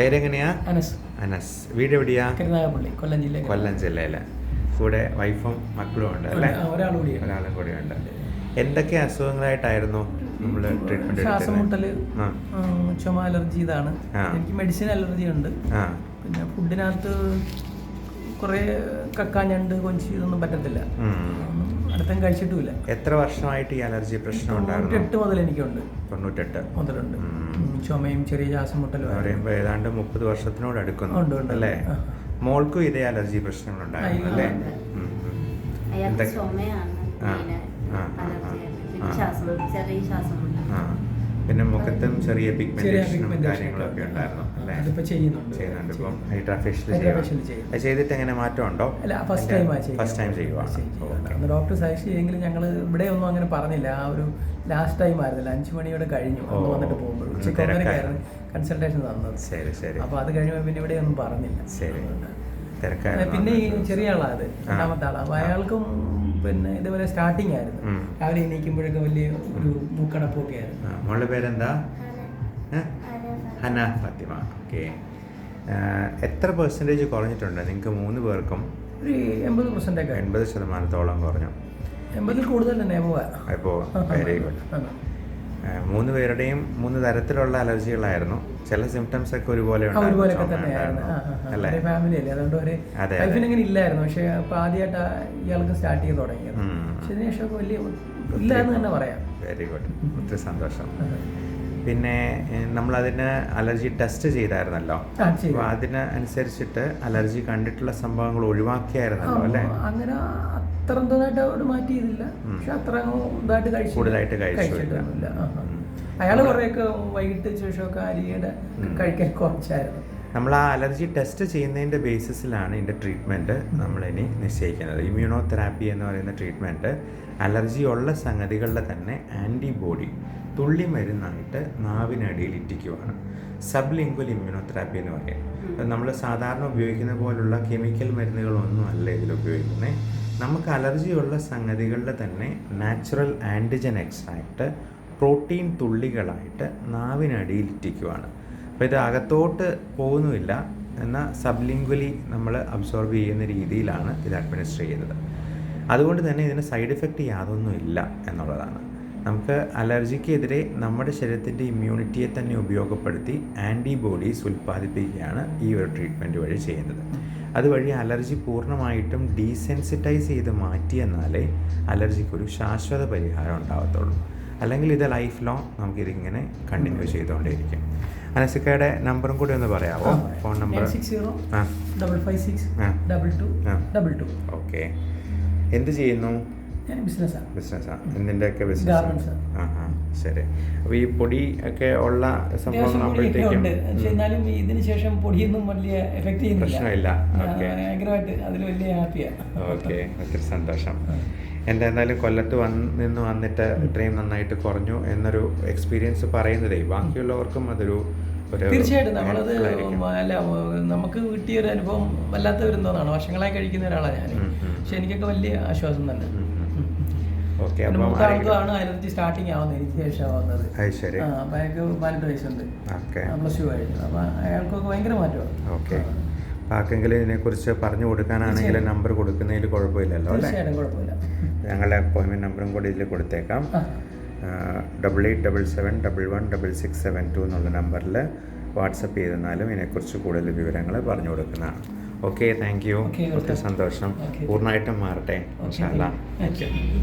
പേരെങ്ങനെയാ? അനസ്. അനസ്. വീട് എവിടെയാ കരുനാഗപ്പള്ളി കൊല്ലം ജില്ല കൊല്ലം ജില്ലയിലെ. കൂടെ വൈഫും മക്കളും ഉണ്ട് അല്ലേ? ഒരാളും കൂടെ ഉണ്ട്. എന്തൊക്കെ അസുഖങ്ങളായിട്ടായിരുന്നു നമ്മൾ ട്രീറ്റ്മെന്റ് ശ്വാസം മുട്ടൽ ചുമ അലർജി ഇതാണ്. എനിക്ക് മെഡിസിൻ അലർജി ഉണ്ട്. പിന്നെ ഫുഡിനകത്ത് കുറേ കക്കാഞ്ഞണ്ട് കൊഞ്ചി ഇതൊന്നും പറ്റത്തില്ല. അടുത്തും കഴിച്ചിട്ടുമില്ല. എത്ര വർഷമായിട്ട് ഈ അലർജി പ്രശ്നം ഉണ്ടായിരുന്നു? എട്ട് മുതൽ എനിക്കുണ്ട്. തൊണ്ണൂറ്റെട്ട്. മുതലുണ്ട്. ചുമയും ചെറിയ ശ്വാസം മുട്ടലും പറയുമ്പോൾ ഏതാണ്ട് മുപ്പത് വർഷത്തിനോട് അടുക്കുന്നു. അല്ലേ. മോൾക്കും ഇതേ അലർജി പ്രശ്നങ്ങൾ ഉണ്ടായിരുന്നു അല്ലേ ചുമയാണ് ആ, ആ, ആ, ആ. ചെറിയ ശ്വാസം. ആ പിന്നെ മുഖത്തും ചെറിയ പിഗ്മെന്റേഷനും കാര്യങ്ങളൊക്കെ ഉണ്ടായിരുന്നു. അല്ലേ? അതിപ്പോ ചെയ്യുന്നുണ്ട്. ചെയ്യുന്നുണ്ട്. ഇപ്പം ഹൈഡ്രാ ഫേഷ്യൽ Hydra facial ചെയ്യും. അത് ചെയ്തിട്ട് എങ്ങനെ മാറ്റമുണ്ടോ? അല്ല ഫസ്റ്റ് ടൈം ഫസ്റ്റ് ടൈം ചെയ്യുവാണ്. ഡോക്ടർ സജസ്റ്റ് ചെയ്തെങ്കിലും ഞങ്ങൾ ഇവിടെ ഒന്നും അങ്ങനെ പറഞ്ഞില്ല. ആ ഒരു ലാസ്റ്റ് ടൈം ആയിരുന്നില്ല അഞ്ചു മണിയോടെ കഴിഞ്ഞു. അന്ന് വന്നിട്ട് പോകുമ്പോൾ. ഉച്ചയ്ക്ക്. കൺസൾട്ടേഷൻ തന്നത്. ശരി ശരി. അപ്പൊ അത് കഴിയുമ്പോൾ പിന്നെ ഇവിടെ ഒന്നും പറഞ്ഞില്ല. ശരി. പിന്നെ ഈ ചെറിയ ആളാണ് രണ്ടാമത്തെ ആളാണ് അയാൾക്കും പിന്നെ ഇതുപോലെ സ്റ്റാർട്ടിങ് ആയിരുന്നു. രാവിലെ എണീക്കുമ്പോഴൊക്കെ വലിയ ഒരു മൂക്കടപ്പൊക്കെ ആയിരുന്നു. മോളുടെ പേരെന്താ? ഹന ഫാത്തിമ. ഓക്കെ എത്ര പെർസെന്റേജ് കുറഞ്ഞിട്ടുണ്ട്? നിങ്ങൾക്ക് മൂന്ന് പേർക്കും ഒരു എൺപത് പെർസെന്റ് ഒക്കെ. എൺപത് ശതമാനത്തോളം കുറഞ്ഞു. എൺപതിൽ കൂടുതൽ തന്നെ പോവാ. ഇപ്പോൾ വെരി ഗുഡ് മൂന്ന് പേരുടെയും മൂന്ന് തരത്തിലുള്ള അലർജികളായിരുന്നു. ചില സിംറ്റംസ് ഒക്കെ ഒരുപോലെ തന്നെയായിരുന്നു. ഫാമിലി അല്ലേ? അതുകൊണ്ട് ഒരു ഇല്ലായിരുന്നു. പക്ഷെ അപ്പൊ ആദ്യമായിട്ട് ഇയാൾക്ക് സ്റ്റാർട്ട് ചെയ്ത് തുടങ്ങിയത്. ഉം. പക്ഷെ ഇതിനുശേഷം വലിയ ഇല്ല എന്ന് തന്നെ പറയാം. വെരി ഗുഡ് ഒത്തിരി സന്തോഷം. പിന്നെ നമ്മൾ അതിന് അലർജി ടെസ്റ്റ് ചെയ്തായിരുന്നല്ലോ. അപ്പൊ ചെയ്തു. അപ്പോൾ അതിന് അനുസരിച്ചിട്ട് അലർജി കണ്ടിട്ടുള്ള സംഭവങ്ങൾ ഒഴിവാക്കിയായിരുന്നല്ലോ അല്ലേ? അങ്ങനെ അത്ര എന്തോന്നായിട്ട് അവിടെ മാറ്റിയതില്ല പക്ഷെ അത്ര ഇതായിട്ട് കഴിച്ചു കൂടുതലായിട്ട് ആ. അയാൾ കുറെയൊക്കെ വൈകിട്ട് ശേഷമൊക്കെ അരിയുടെ. കഴിക്കാൻ കുറച്ചായിരുന്നു. നമ്മൾ ആ അലർജി ടെസ്റ്റ് ചെയ്യുന്നതിന്റെ ബേസിസിലാണ് ഇതിന്റെ ട്രീറ്റ്മെന്റ് നമ്മളിനി നിശ്ചയിക്കുന്നത്. ഇമ്മ്യൂണോ തെറാപ്പി എന്ന് പറയുന്ന ട്രീറ്റ്മെന്റ് അലർജി ഉള്ള സംഗതികളുടെ തന്നെ ആന്റിബോഡി തുള്ളി മരുന്നായിട്ട് നാവിനടിയിൽ ഇറ്റിക്കുവാണ്. സബ് ലിംഗ്വൽ ഇമ്മ്യൂണോ തെറാപ്പി എന്ന് പറയും നമ്മൾ സാധാരണ ഉപയോഗിക്കുന്ന പോലുള്ള കെമിക്കൽ മരുന്നുകളൊന്നും അല്ല ഇതിൽ ഉപയോഗിക്കുന്നത്. നമുക്ക് അലർജിയുള്ള സംഗതികളിൽ തന്നെ നാച്ചുറൽ ആന്റിജൻ എക്സ്ട്രാക്റ്റ് പ്രോട്ടീൻ തുള്ളികളായിട്ട് നാവിനടിയിൽ ഇറ്റിക്കുവാണ്. അപ്പോൾ ഇത് അകത്തോട്ട് പോകുന്നുമില്ല എന്നാൽ സബ്ലിംഗ്വലി നമ്മൾ അബ്സോർബ് ചെയ്യുന്ന രീതിയിലാണ് ഇത് അഡ്മിനിസ്റ്റർ ചെയ്യുന്നത്. അതുകൊണ്ട് തന്നെ ഇതിന് സൈഡ് എഫക്റ്റ് യാതൊന്നും ഇല്ല എന്നുള്ളതാണ്. നമുക്ക് അലർജിക്കെതിരെ നമ്മുടെ ശരീരത്തിന്റെ ഇമ്മ്യൂണിറ്റിയെ തന്നെ ഉപയോഗപ്പെടുത്തി ആന്റിബോഡീസ് ഉൽപ്പാദിപ്പിക്കുകയാണ് ഈ ഒരു ട്രീറ്റ്മെന്റ് വഴി ചെയ്യുന്നത്. അതുവഴി അലർജി പൂർണമായിട്ടും ഡീസെൻസിറ്റൈസ് ചെയ്ത് മാറ്റിയെന്നാലേ അലർജിക്കൊരു ശാശ്വത പരിഹാരം ഉണ്ടാകത്തുള്ളൂ അല്ലെങ്കിൽ ഇത് ലൈഫ് ലോങ് നമുക്കിതിങ്ങനെ കണ്ടിന്യൂ ചെയ്തുകൊണ്ടേയിരിക്കും. അനസിക്കയുടെ നമ്പറും കൂടി ഒന്ന് പറയാമോ ഫോൺ നമ്പർ? സിക്സ് സീറോ ആ. Double five six double two double two. Okay. എന്ത് ചെയ്യുന്നു? ബിസിനസ്സാണ് എന്തിന്റെയൊക്കെ ബിസിനസ് ആ. ആ ശരി. അപ്പോൾ ഈ പൊടി ഒക്കെ ഉള്ള സംഭവം ഉണ്ട്. പക്ഷെ എന്നാലും ഇതിന് ശേഷം പൊടിയൊന്നും വലിയ എഫക്ട് ചെയ്യുന്നില്ല. പ്രശ്നമില്ല. ഭയങ്കരമായിട്ട് അതിൽ വലിയ ഹാപ്പിയാണ് ഓക്കെ ഒത്തിരി സന്തോഷം. എന്റെ എന്തായാലും കൊല്ലത്ത് വന്ന് നിന്ന് വന്നിട്ട് ഇത്രയും നന്നായിട്ട് കുറഞ്ഞു എന്നൊരു എക്സ്പീരിയൻസ് പറയുന്നതേ ബാക്കിയുള്ളവർക്കും അതൊരു തീർച്ചയായിട്ടും നമ്മളത് അല്ല നമുക്ക് കിട്ടിയ ഒരു അനുഭവം വല്ലാത്ത ഒരു എന്തോന്നാണ് വർഷങ്ങളായി കഴിക്കുന്ന ഒരാളാണ് ഞാൻ. പക്ഷെ എനിക്കൊക്കെ വലിയ ആശ്വാസം തന്നെ. ഓക്കെ കുറിച്ച് അപ്പം മൂത്ത ആരെങ്കിലും- ആൾക്കാണ് അലർജി സ്റ്റാർട്ടിങ് ആവുന്നത് എനിക്ക് ശേഷം വന്നത് അത് ശരി. ആ അപ്പം അയാൾക്ക് പതിനെട്ട് വയസ്സുണ്ട്. ഓക്കെ. പ്ലസ് ടു കഴിഞ്ഞു അപ്പം അയാൾക്കൊക്കെ ഭയങ്കര മാറ്റമാണ് ഓക്കെ. ആർക്കെങ്കിലും ഇതിനെക്കുറിച്ച് പറഞ്ഞു കൊടുക്കാനാണെങ്കിൽ നമ്പർ കൊടുക്കുന്നതിൽ കുഴപ്പമില്ലല്ലോ അല്ലേ? ഞങ്ങളുടെ അപ്പോയിൻമെന്റ് നമ്പറും കൂടി ഇതിൽ കൊടുത്തേക്കാം. Double eight double seven double one double six seven two എന്നുള്ള നമ്പറിൽ വാട്സപ്പ് ചെയ്തെന്നാലും ഇതിനെക്കുറിച്ച് കൂടുതൽ വിവരങ്ങൾ പറഞ്ഞു കൊടുക്കുന്നതാണ്. ഓക്കെ താങ്ക് യു ഒത്തിരി സന്തോഷം. പൂർണമായിട്ടും മാറട്ടെ. ഇൻഷാല്ല